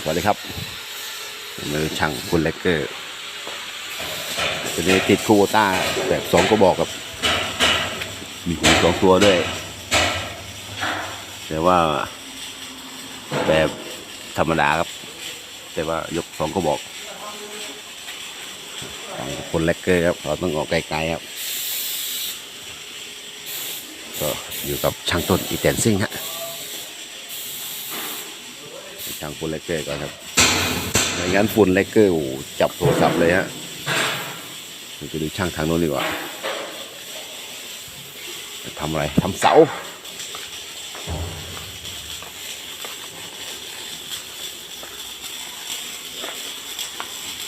สวัสดีครับมือช่างคุณเล็กเกอร์ตัวนี้ติดคูโบต้าแบบสองก็บอกครับ มีหูสองตัวด้วย แต่ว่าแบบธรรมดาครับ แต่ว่ายกสองก็บอกคนเลกเกอร์ครับเราต้องออกไกลๆครับ ก็อยู่กับช่างต้นอีแตนซิ่งฮะ ช่างฝุ่นเลกเกอร์ก่อนครับไม่งั้นฝุ่นเลกเกอร์โอ้โหจับโทรศัพท์เลยฮะเราจะดูช่างทางโน้นดีกว่าจะทำอะไรทำเสา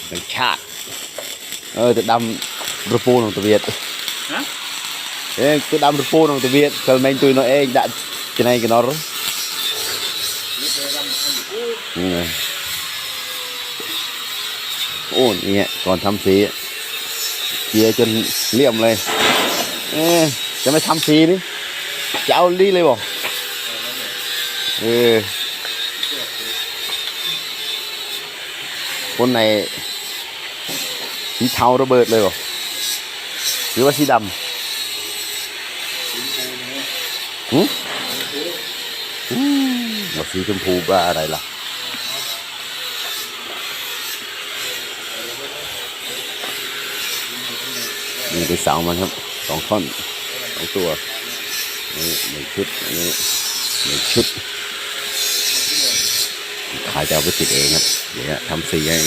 เป็นชาติเออจะดำระปูนของตัวเวียดฮะเอ้ยจะดำระปูนของตัวเวียดเกิดแมงตุยน้อยเอง đã จะไหนกันเนาะ นี่ไงโอ้เนี่ยก่อนทำสีเกียจนเลี่ยมเลย เอ๊จะไม่ทำสีนี่จะเอาลีเลยบอกเออคนไหนสีเทาระเบิดเลยบอกหรือว่าสีดำหืมอืมบอสีชมพูบ้าอะไรล่ะ นี่เป็นเสามันครับสองท่อนสองตัวนี่หนึ่งชุดนี่หนึ่งชุดขายจะเอาไปติดเองครับเดี๋ยวทำสีให้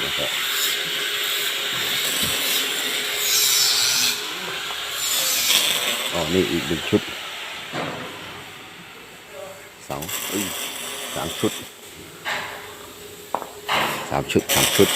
แล้วก็อ๋อ นี่อีกหนึ่งชุด สองอุ้ยสามชุดสามชุดสามชุด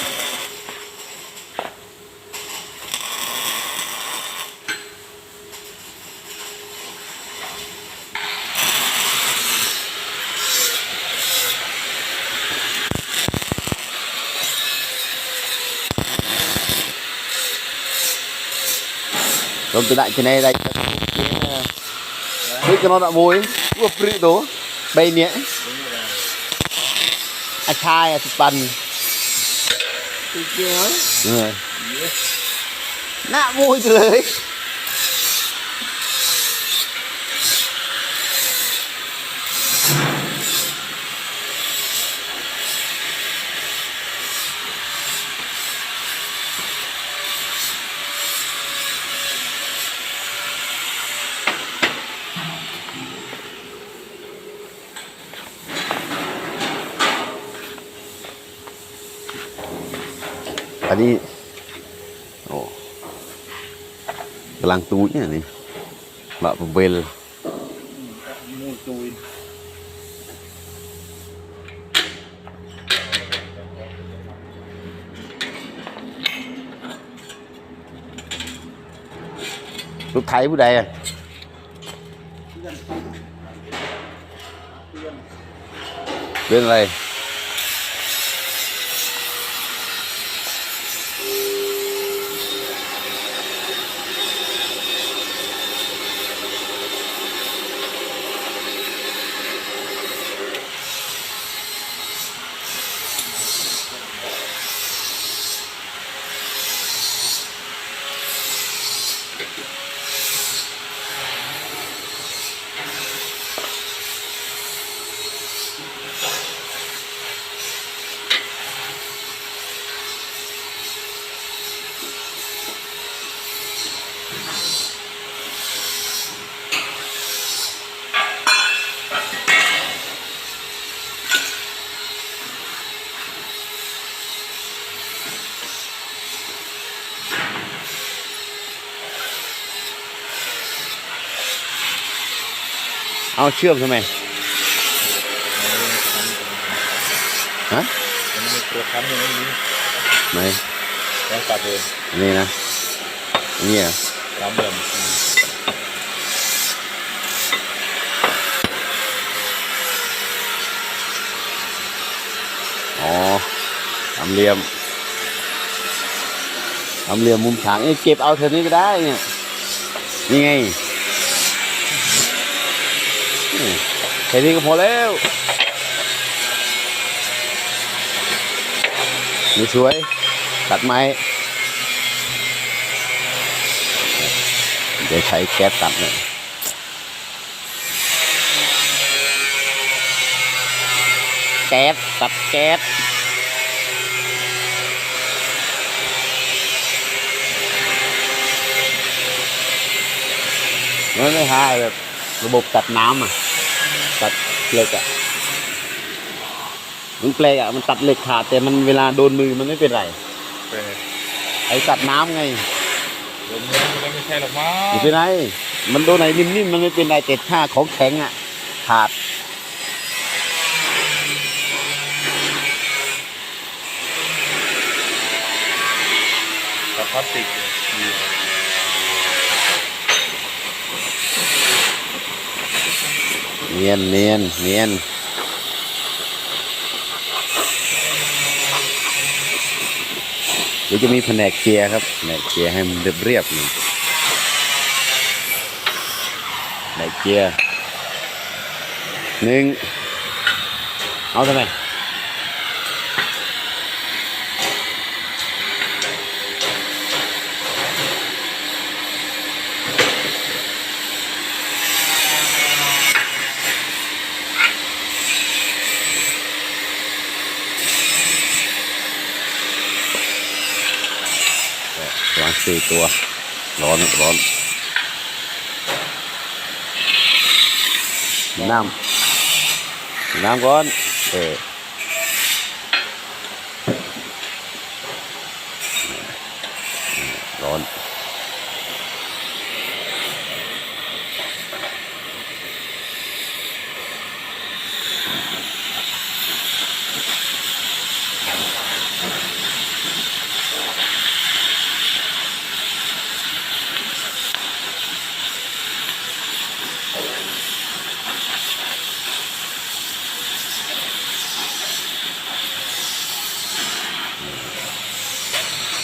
รวมตัวได้ที่ไหนได้เฮ้ยก็น อนอะมวยว่าปริโตใบเนี้ยอาชายอาสุปันเออหน้ามวยเลย อันนี้โอ้กำลังตูเนี่ยนี่บะเบลมูจูนรถไถผู้ใดอะเป็นอะไร เอาเชื่อมทำไมฮะมันมีตัวค้ำอย่างนี้ไหนแล้วตัดเลยอันนี่นะอันนี่เหรอสามเหลี่ยมอ๋อสามเหลี่ยมทำเหลี่ยมมุมฉางเอ้ยเก็บเอาเท่านี้ก็ได้เนี่ยนี่ไง แค่นี้ก็พอแล้วนี่สวย ตัดไม้ เดี๋ยวใช้แก๊สตัดเนี่ยแก๊สตัดแก๊สมันไม่หายแบบระบบตัดน้ำอะตัด เหล็กอะมันแปลกอะมันตัดเหล็กขาดแต่มันเวลาโดนมือมันไม่เป็นไรเป็นไอ้ตัดน้ำไงโดนมือมันไม่ใช่หรอกมั้ไม่งเป็นไรมันโดนไหนนิ่มๆมันไม่เป็นไรแต่ถ้าของแข็งอะข เนียนเนียนเนียนเดี๋ยวจะมีแผนกเกียร์ครับแผนกเกียร์ให้มันเรียบเรียบๆหน่งแผนกเกียร์หนึ่งเอาทำไม สี่ตัว ร้อนร้อนน้ำน้ำก่อน เออร้อน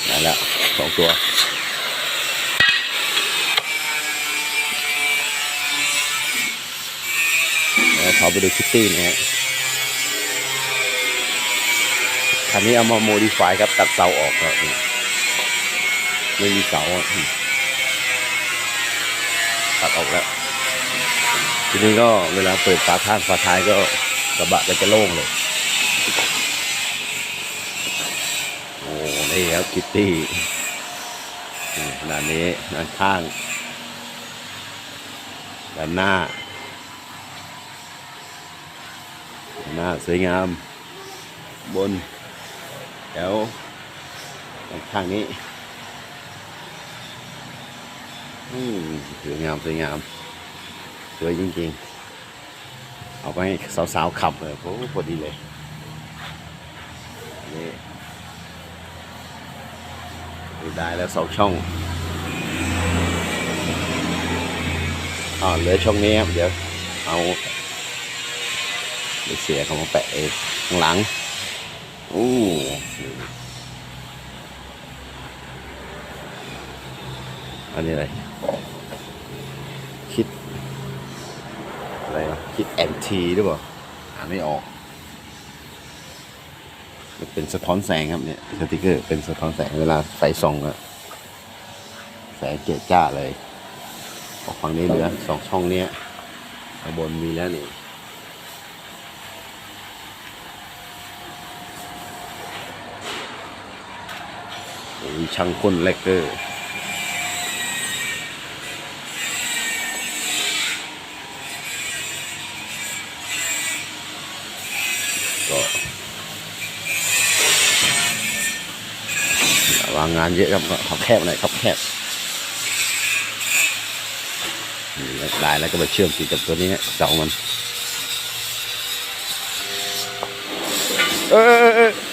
ได้แล้วสองตัวแล้วเขาไปดูคิตตี้นะฮะคันนี้เอามาโมดิฟายครับ ตัดเสาออกครับไม่มีเสาตัดออกแล้ว ทีนี้ก็เวลาเปิดฝาท้ายฝาท้ายก็กระบะก็จะโล่งเลย โอ้นี่ครับคิตตี้ด้านนี้ด้านข้างด้านหน้าด้า นหน้าสวยงาม บน แถวด้านข้างนี้สวยงาม สวยงาม สวยจริง ๆ เอาไปให้สาว ๆ ขับเลยโอ้พอดีเลยนี่ได้แล้วสองช่องอ่าเหลือช่องนี้ครับ เดี๋ยวเอา เดี๋ยวเสียเขามาแปะเองข้างหลังอู้อันนี้อะไร คิด อะไรวะคิดแอนทีหรือเปล่าอ่านไม่ออก เป็นสะท้อนแสงครับเนี่ยสติกเกอร์เป็นสะท้อนแสงเวลาไฟส่องอะแสงเจิดจ้าเลย ออกฝั่งนี้เหลือสองช่องเนี้ยข้างบนมีแล้วนี่โอ้ย ช่างพ่นแลกเกอร์ก็วางงานเยอะครับก็ขับแคบหน่อยขับแคบล้วได้แล้วก็ไปเชื่อมติดกับตัวนี้เสามัน เออ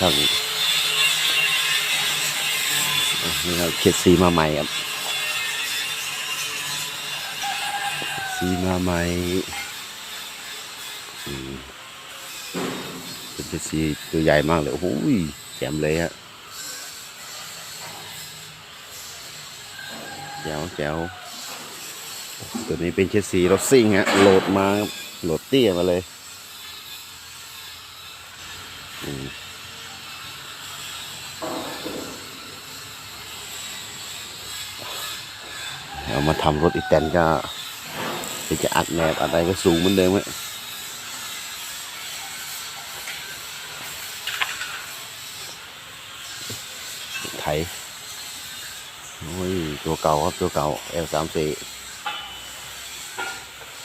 ครับนี่เราเขียนสีมาใหม่ครับ มาใหม่เป็นเขียดสีตัวใหญ่มากเลยโอ้โหแจ่มเลยฮะแจ๋วแจ๋วตัวนี้เป็นเขียดสีรถซิ่งฮะโหลดมาโหลดเตี้ยมาเลยเอามาทำรถอีแตนก็ จะอัดแนบอะไรก็สูงเหมือนเดิมฮะไถโอ้ย ตัวเก่าครับ ตัวเก่า L สามสี่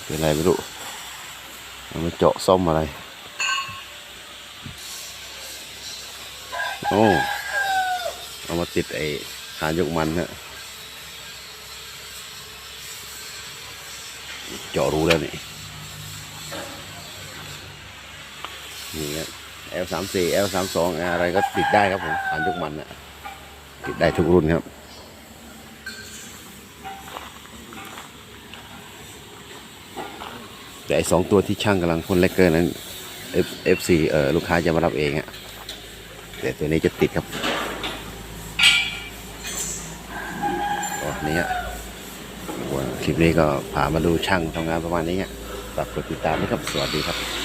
เป็นอะไรไม่รู้เอามาเจาะซ่อมอะไร โอ้ เอามาติดไอ้หานยกมันฮะ เจาะรูแล้วนี่นี่ครับ L สามสี่ L สามสองอะไรก็ติดได้ครับผมผ่านทุกมันนะติดได้ทุกรุ่นครับแต่ไอสองตัวที่ช่างกำลังพ่นเลกเกอร์นั้น F F สี่เออลูกค้าจะมารับเองอะแต่ตัวนี้จะติดครับก็นี่ฮะ คลิปนี้ก็พามาดูช่างทำงานประมาณนี้ฝากกดติดตามด้วยครับ สวัสดีครับ